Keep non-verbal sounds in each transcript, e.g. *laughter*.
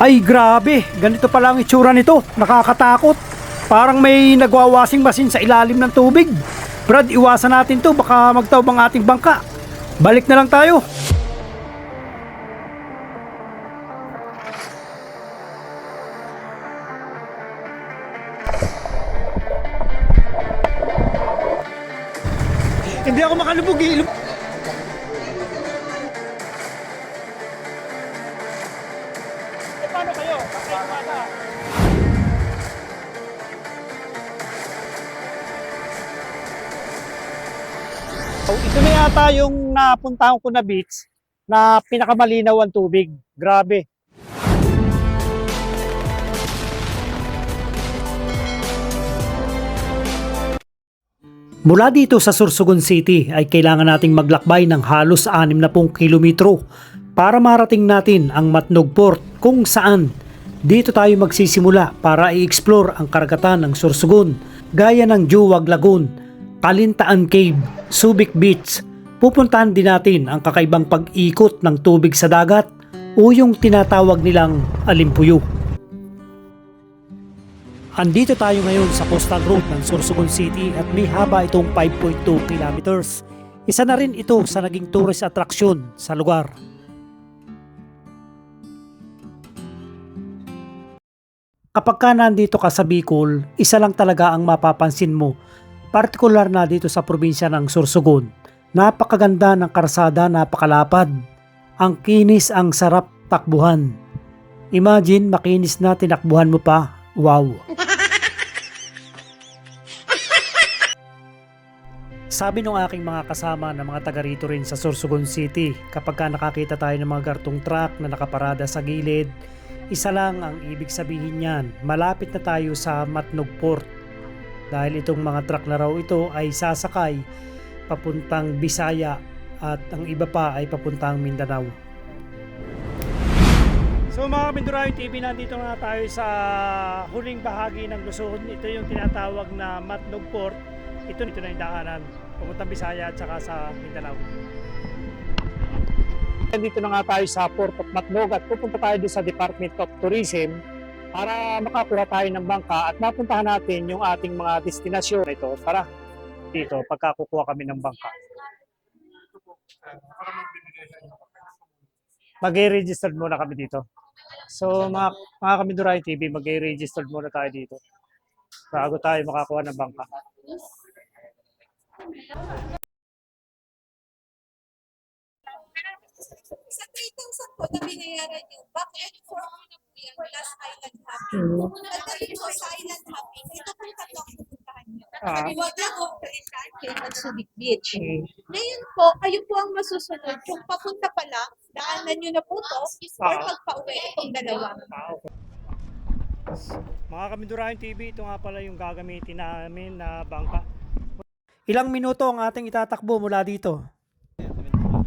Ay grabe, ganito pala ang itsura nito. Nakakatakot. Parang may nagwawasing masin sa ilalim ng tubig. Brad, iwasan natin to. Baka magtawb ang ating bangka. Balik na lang tayo. Napuntahan ko na beach na pinakamalinaw ang tubig. Grabe. Mula dito sa Sursugun City ay kailangan nating maglakbay ng halos 60 kilometro para marating natin ang Matnog Port kung saan dito tayo magsisimula para i-explore ang karagatan ng Sursugun gaya ng Juwag Lagoon, Kalintaan Cave, Subic Beach. Pupuntahan din natin ang kakaibang pag-ikot ng tubig sa dagat o yung tinatawag nilang alimpuyo. Andito tayo ngayon sa coastal road ng Sorsogon City at may haba itong 5.2 kilometers. Isa na rin ito sa naging tourist attraction sa lugar. Kapag ka nandito ka sa Bicol, isa lang talaga ang mapapansin mo, partikular na dito sa probinsya ng Sorsogon. Napakaganda ng karsada, napakalapad. Ang kinis, ang sarap takbuhan. Imagine makinis na tinakbuhan mo pa. Wow! Sabi ng aking mga kasama na mga taga rito rin sa Sorsogon City, kapag ka nakakita tayo ng mga gartong truck na nakaparada sa gilid, isa lang ang ibig sabihin niyan, malapit na tayo sa Matnog Port. Dahil itong mga truck na raw ito ay sasakay papuntang Bisaya at ang iba pa ay papuntang Mindanao. So mga Mindurayo TV, nandito nga tayo sa huling bahagi ng Luzon. Ito yung tinatawag na Matnog Port. Ito, ito na yung daanan. Papuntang Bisaya at saka sa Mindanao. Nandito na nga tayo sa Port of Matnog at pupunta tayo doon sa Department of Tourism para makakuha tayo ng bangka at mapuntahan natin yung ating mga destinasyon. Ito, tara dito pagkakukuha kami ng bangka. Mag-register muna kami dito. So mga, mga kami Duray TV, mag-register muna tayo dito. Bago tayo makakuha ng bangka. Sa 3,000 po na binayaran nyo, back and forth na po yan plus island hopping. Mm. Pagdating po sa island hopping, ito po yung tatlong. Ah. Wala ko at Subic Beach. Ngayon po, kayo po ang masusunod. Kung papunta pa lang, daanan nyo na po to, or Ah. pagpa-uwi itong dalawa. Ah, okay. Mga Kamindurahin TV, ito nga pala yung gagamitin namin na bangka. Ilang minuto ang ating itatakbo mula dito?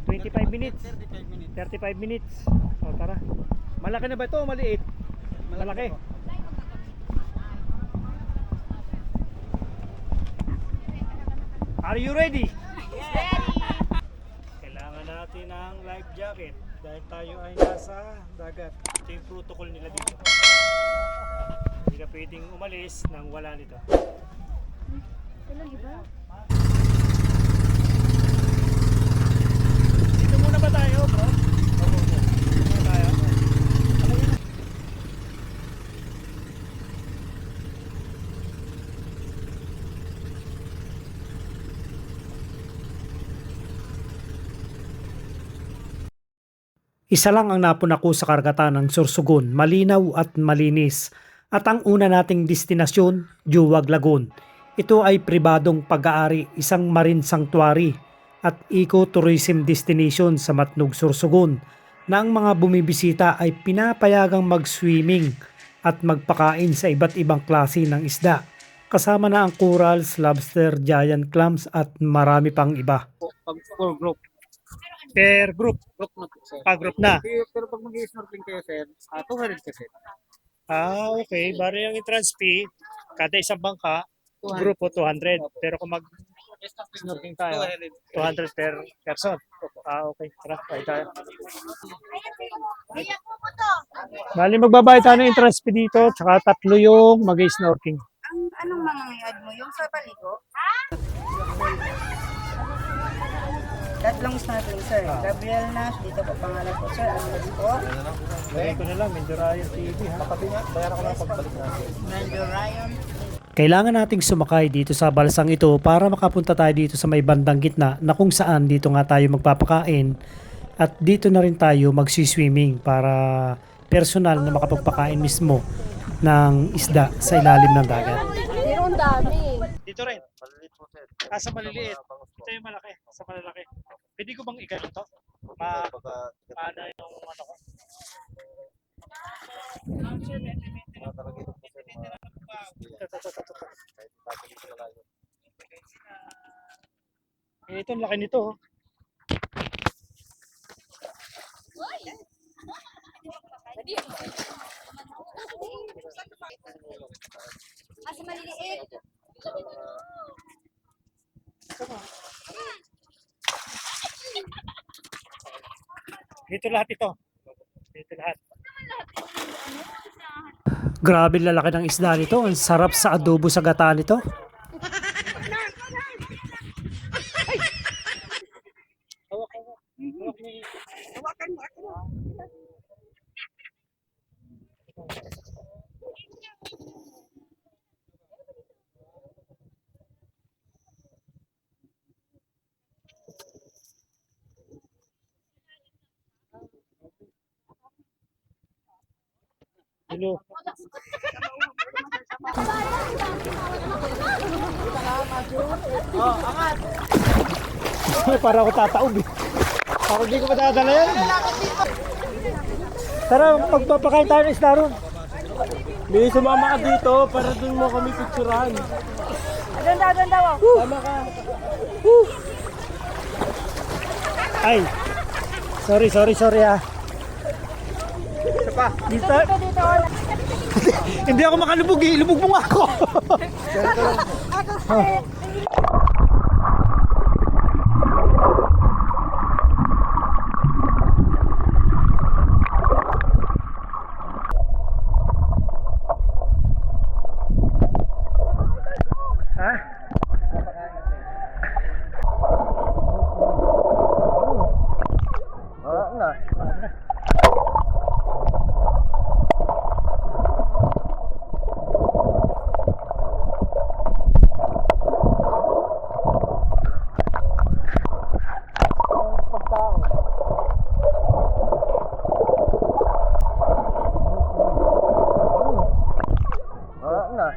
25 minutes. 35 minutes. O tara. Malaki na ba ito o maliit? Malaki. Are you ready? Kailangan natin ng life jacket dahil tayo ay nasa dagat. Ito yung protocol nila dito. Hindi ka pwedeng umalis nang wala nito. Dito muna ba tayo, bro? Opo, opo. Dito muna tayo. Isa lang ang napuna ko sa karagatan ng Sursugun, malinaw at malinis. At ang una nating destinasyon, Juwag Lagoon. Ito ay pribadong pag-aari, isang marine sanctuary at eco-tourism destination sa Matnog, Sursugun na ang mga bumibisita ay pinapayagang mag-swimming at magpakain sa iba't ibang klase ng isda. Kasama na ang corals, lobster, giant clams at marami pang iba. pag for group. Per group, Group na po, sir. pa group na. Pero, pero pag mag-snorkeling kayo, sir, ah, 200 kasi. Ah, okay. Bari ang entrance fee, kada isang bangka, 200. grupo 200. Pero kung mag Snorkeling tayo, 200. 200 per person. Ah, okay. Tara, tayo tayo. Bali, magbabayad tayo ng entrance fee dito, tsaka tatlo yung mag-snorkeling. Ang anong mga ngayad mo? Yung sa baligo? Tatlong snorkeling, sir. Gabriel Nash, dito po pangalan po, sir. Ano po? Bigay ko na lang, Mendurayan TV ha. Kapati nga, bayaran ko lang pagbalik natin. Mando Ryan. Kailangan nating sumakay dito sa balsang ito para makapunta tayo dito sa may bandang gitna na kung saan dito nga tayo magpapakain at dito na rin tayo magsiswimming para personal na makapagpakain mismo ng isda sa ilalim ng dagat. Pero ang dami. Dito rin. Ah, sa maliliit. Ito yung malaki. Sa malalaki. Pwede ko bang ikain to? Ma, paano yung ano ko? *laughs* Eh, ito, ang laki nito. oh. Asa maliliit. Dito lahat ito. Dito lahat. Grabe lalaki ng isda nito. Ang sarap sa adobo sa gata nito. Hawak, hawak. Hawak mo. Hawakan mo ako. Hello. Para ako tataob eh. Ako hindi ko madadala yan. Tara, magpapakain tayo ng isda ron. May sumama ka dito para dun mo kami picturean. Ganda, ganda mo. Tama ka. Ay. Sorry, sorry, sorry ah. Dito. Hindi ako makalubog eh. Lubog mo nga ako. Ha? Wala na. Wala na.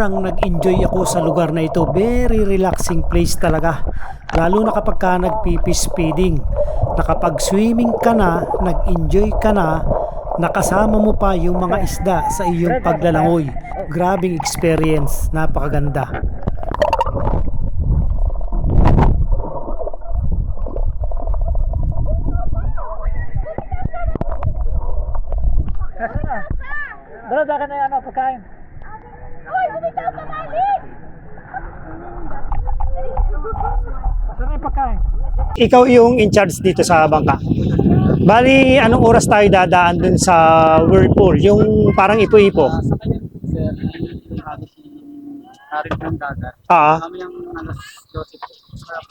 Sobrang nag-enjoy ako sa lugar na ito. Very relaxing place talaga. Lalo na kapag ka nagpipis feeding. Nakapag-swimming ka na, nag-enjoy ka na, nakasama mo pa yung mga isda sa iyong paglalangoy. Grabing experience. Napakaganda. Dala, dala na yan, pagkain. Uy, bumitaw ka malik! Saan yung pagkain? Ikaw yung in charge dito sa bangka. Bali, anong oras tayo dadaan dun sa whirlpool? Yung parang ipo-ipo. Sa kanya, sir, halos harit ng dagat. Ah, Kami alas 12 po. Na sarap.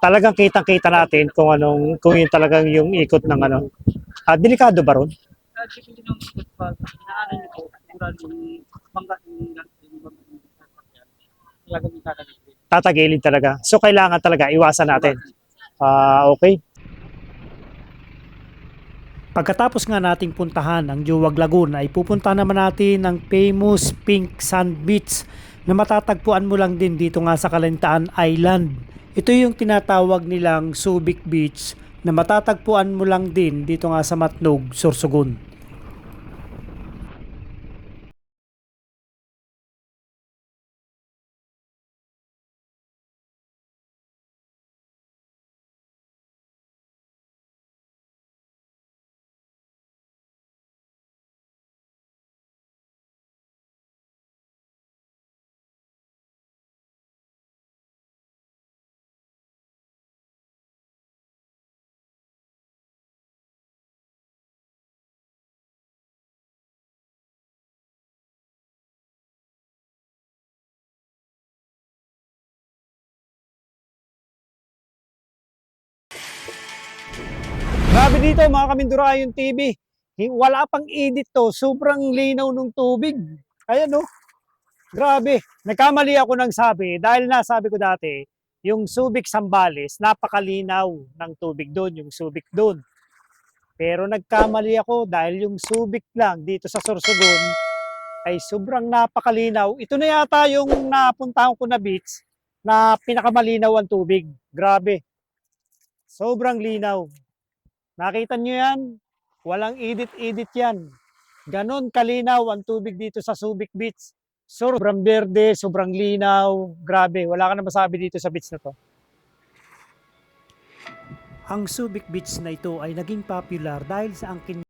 talagang kitang-kita natin kung anong kung yun talagang yung ikot ng ano. Ah, delikado ba ron? Kaya dito din ang ikot pag inaanan niyo po, mura bangga yung sasakyan. Talagang. Tatagilid talaga. So kailangan talaga iwasan natin. Ah, okay. Pagkatapos nga nating puntahan ang Juwag Lagoon ay pupunta naman natin ang famous Pink Sand Beach na matatagpuan mo lang din dito nga sa Kalintaan Island. Ito yung tinatawag nilang Subic Beach na matatagpuan mo lang din dito nga sa Matnog, Sorsogon. Grabe dito mga Kamindurayon TV. Hi- Wala pang edit to. Sobrang linaw ng tubig. Ayan oh. Grabe. Nagkamali ako ng sabi dahil nasabi ko dati, yung Subic Sambales, napakalinaw ng tubig doon, yung Subic doon. Pero nagkamali ako dahil yung Subic lang dito sa Sorsogon ay sobrang napakalinaw. Ito na yata yung napuntahan ko na beach na pinakamalinaw ang tubig. Grabe. Sobrang linaw. Nakita nyo yan? Walang edit-edit yan. Ganon kalinaw ang tubig dito sa Subic Beach. Sobrang berde, sobrang linaw. Grabe, wala ka na masabi dito sa beach na to. Ang Subic Beach na ito ay naging popular dahil sa angkin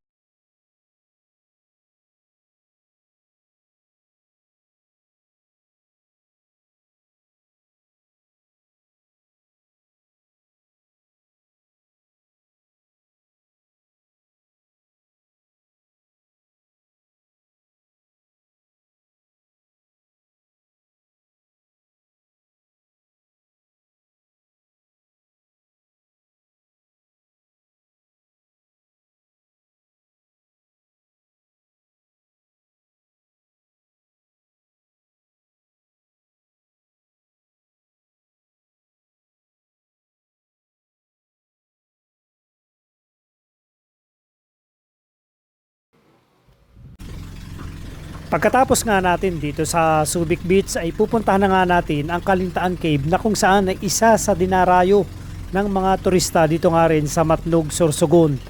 Pagkatapos nga natin dito sa Subic Beach ay pupuntahan na nga natin ang Kalintaan Cave na kung saan ay isa sa dinarayo ng mga turista dito nga rin sa Matnog, Sorsogon.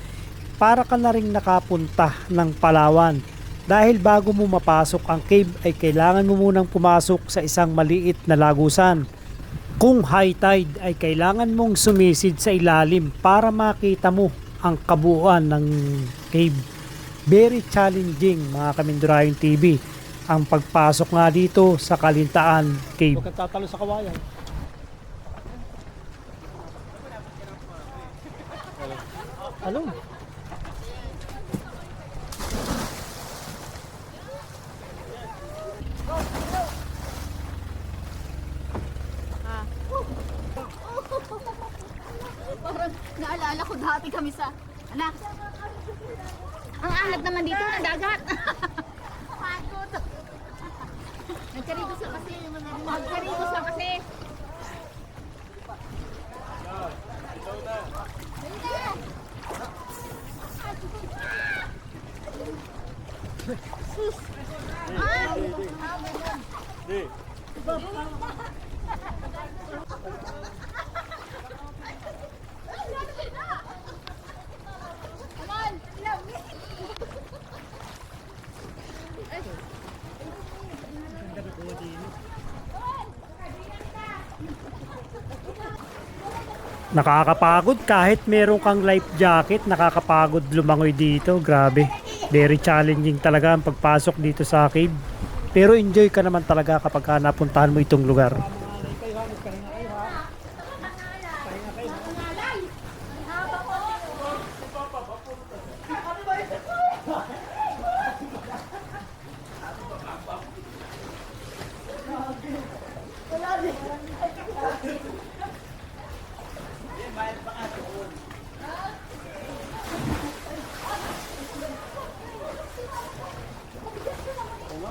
Para ka na rin nakapunta ng Palawan. Dahil bago mo mapasok ang cave ay kailangan mo munang pumasok sa isang maliit na lagusan. Kung high tide ay kailangan mong sumisid sa ilalim para makita mo ang kabuuan ng cave very challenging mga Kamindurayon TV ang pagpasok nga dito sa Kalintaan Cave. Huwag kang tatalo sa kawayan. Ano? *laughs* Parang naalala ko dati kami sa, anak, ang alat naman dito ng dagat. Pagod. Nagkarigos lang kasi. Nagkarigos lang kasi. Nakakapagod kahit meron kang life jacket, nakakapagod lumangoy dito. Grabe. Very challenging talaga ang pagpasok dito sa cave. Pero enjoy ka naman talaga kapag ka napuntahan mo itong lugar.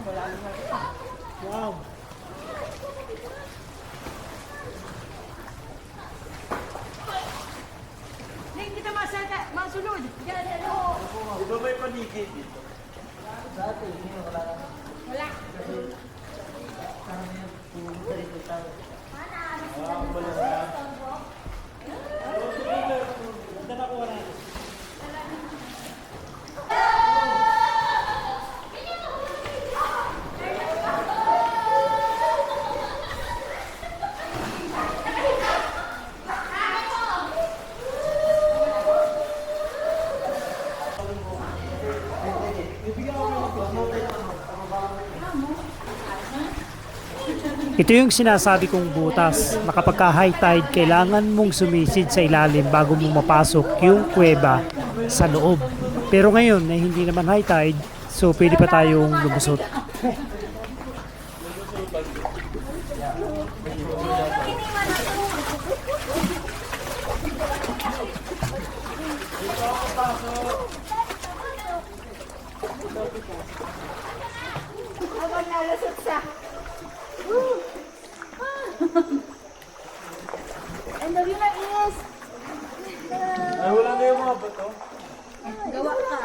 Wow. Hindi kita masaka, masunod. Yan, ano. Di ba may paligid dito? Wala. Ito yung sinasabi kong butas na kapag ka high tide, kailangan mong sumisid sa ilalim bago mo mapasok yung kuweba sa loob. Pero ngayon na hindi naman high tide, so pwede pa tayong lumusot. Gawa ka.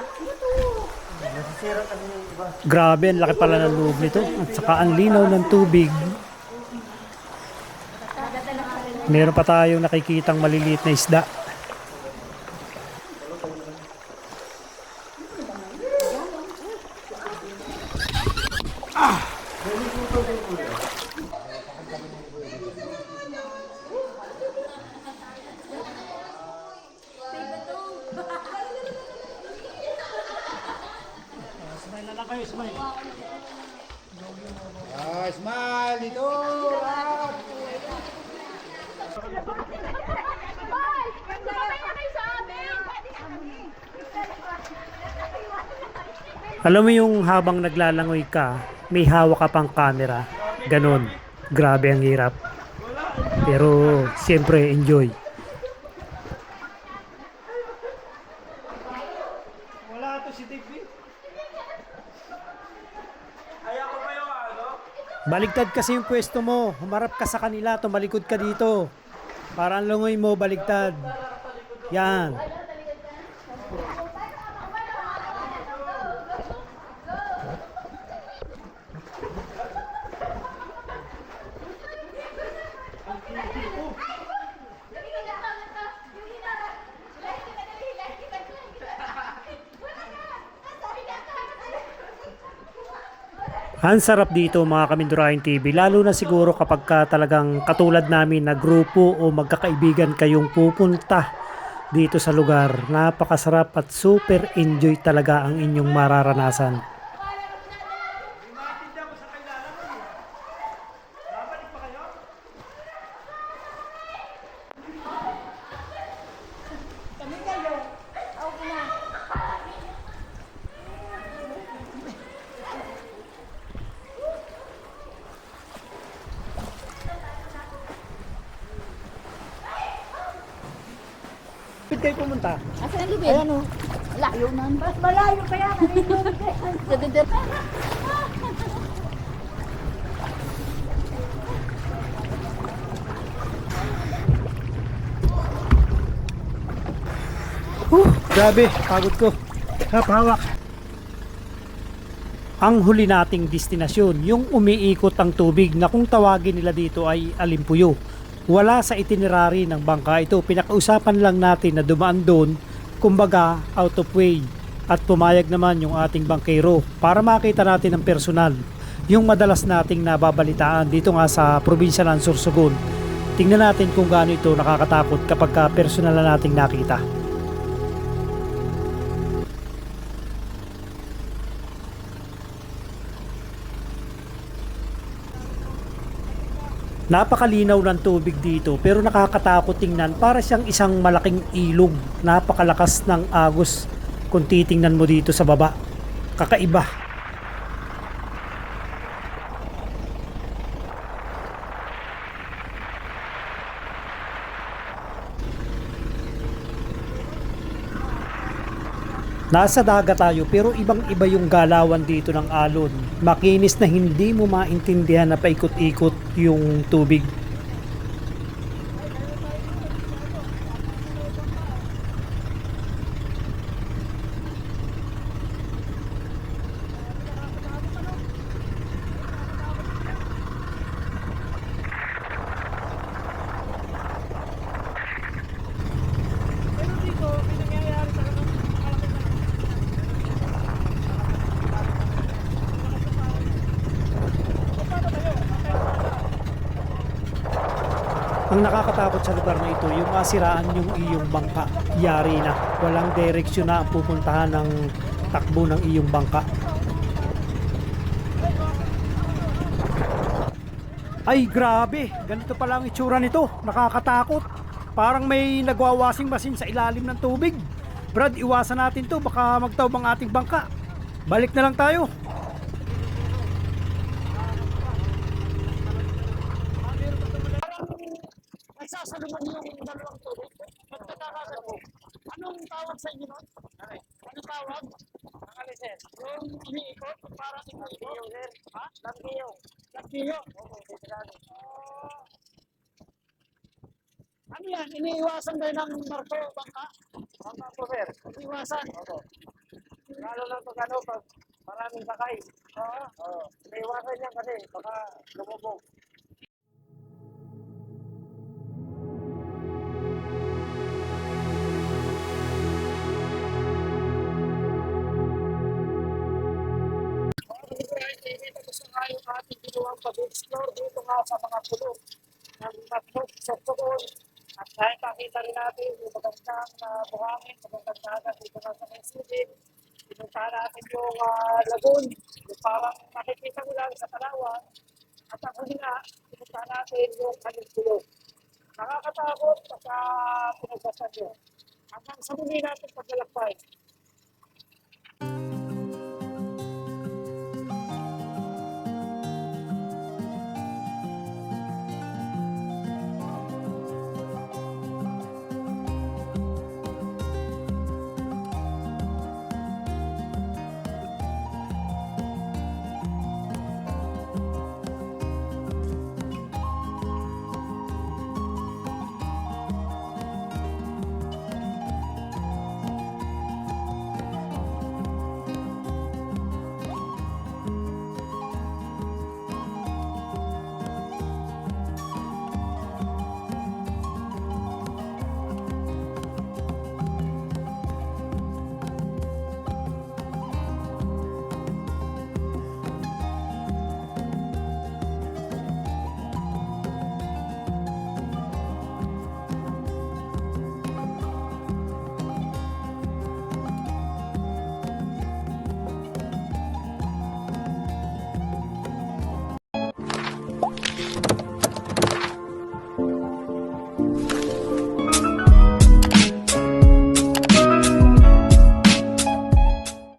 Grabe, ang laki pala ng loob nito. At saka ang linaw ng tubig. Meron pa tayong nakikitang maliliit na isda. Alam mo yung habang naglalangoy ka, may hawak ka pang camera. Ganon. Grabe ang hirap. Pero, siyempre, enjoy. Wala to si Digby. Baligtad kasi yung pwesto mo. Humarap ka sa kanila, tumalikod ka dito. Para ang langoy mo, baligtad. Yan. Ang sarap dito mga Kamindurahin TV, lalo na siguro kapag ka talagang katulad namin na grupo o magkakaibigan kayong pupunta dito sa lugar. Napakasarap at super enjoy talaga ang inyong mararanasan. Kayo pumunta? Asan ang lubid? Ayan o. Layo na. Mas malayo pa yan. Dadidir. *laughs* Huh, grabe, pagod ko. Hap-hawak. Ang huli nating destinasyon, yung umiikot ang tubig na kung tawagin nila dito ay Alimpuyo. Wala sa itinerary ng bangka ito, pinakausapan lang natin na dumaan doon, kumbaga out of way. At pumayag naman yung ating bangkero para makita natin ng personal yung madalas nating nababalitaan dito nga sa probinsya ng Sorsogon. Tingnan natin kung gaano ito nakakatakot kapag ka personal na nating nakita. Napakalinaw ng tubig dito pero nakakatakot tingnan para siyang isang malaking ilog. Napakalakas ng agos kung titingnan mo dito sa baba. Kakaiba. Nasa dagat tayo pero ibang iba yung galawan dito ng alon. Makinis na hindi mo maintindihan na paikot-ikot yung tubig. Ang nakakatakot sa lugar na ito, yung masiraan yung iyong bangka. Yari na. Walang direksyon na ang pupuntahan ng takbo ng iyong bangka. Ay grabe, ganito pala ang itsura nito. Nakakatakot. Parang may nagwawasing masin sa ilalim ng tubig. Brad, iwasan natin to. Baka magtaw ang ating bangka. Balik na lang tayo. Nagsasalubong yung dalawang tubig. Pagkakakasalubong. Anong tawag sa inyo nun? Anong tawag? Ang alisin. Yung umiikot, parang umiikot. Ha? Lampiyo. Lampiyo? Oo, oh, Ano yan? Iniiwasan ba ng barko, bangka? Bangka po, sir. Iniiwasan? Oo. Lalo lang pag ano, pag maraming sakay. Oo. Oo. Iniiwasan yan kasi baka lumubog. Ginawang pag-explore dito nga sa mga pulo ng Matmok sa Tugon. At kahit nakita rin natin yung magandang uh, buhangin, magandang dagat dito nga sa Mesidin. Pinuntahan natin yung uh, lagoon, yung parang nakikita mo lang sa Tanawan. At ang huli na, pinuntahan natin yung pulo. Nakakatakot sa pinagbasan yun. Hanggang sa muli natin paglalakbay.